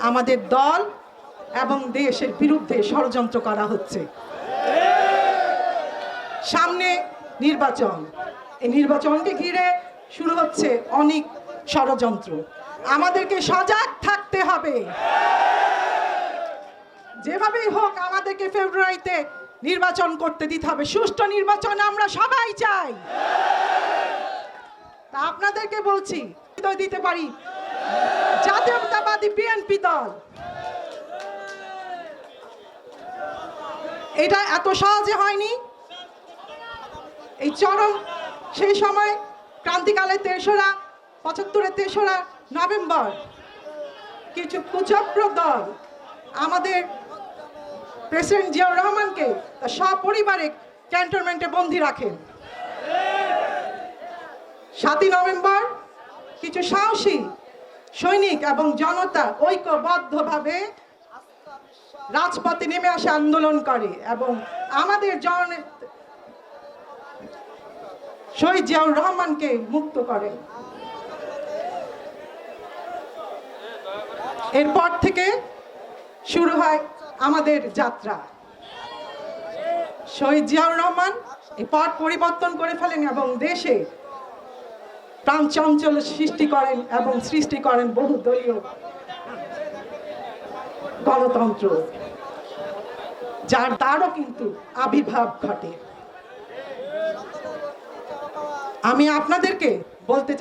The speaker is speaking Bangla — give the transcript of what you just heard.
আমাদের দল এবং দেশের বিরুদ্ধে ষড়যন্ত্র করা হচ্ছে। সামনে নির্বাচন। এই নির্বাচনকে ঘিরে শুরু হচ্ছে অনেক ষড়যন্ত্র। আমাদেরকে সজাগ থাকতে হবে। যেভাবেই হোক আমাদেরকে ফেব্রুয়ারিতে নির্বাচন করতে দিতে হবে। সুষ্ঠু নির্বাচন আমরা সবাই চাই। তা আপনাদেরকে বলছি দিতে পারি জাতীয়তাবাদী বিএনপি দল। এটা এত সহজে হয়নি। এই চরম, সেই সময় ক্রান্তিকালে তেসরা পঁচাত্তরের তেসরা নভেম্বর কিছু কুচক্র দল আমাদের প্রেসিডেন্ট জিয়াউর রহমানকে তার সপরিবারে ক্যান্টনমেন্টে বন্দি রাখেন। সাতই নভেম্বর কিছু সাহসী সৈনিক এবং জনতা ঐক্যবদ্ধভাবে রাজপথে নেমে আসে, আন্দোলন করে এবং আমাদের জন শহীদ জিয়াউর রহমানকে মুক্ত করে। এরপর থেকে শুরু হয় আমাদের যাত্রা। শহীদ জিয়াউর রহমান এই পথ পরিবর্তন করে ফেলেন এবং দেশে প্রাণ চঞ্চল সৃষ্টি করেন এবং সৃষ্টি করেন বহু বহুদলীয় গণতন্ত্র, যার তারও কিন্তু আবির্ভাব ঘটে। আমি আপনাদেরকে বলতে চাই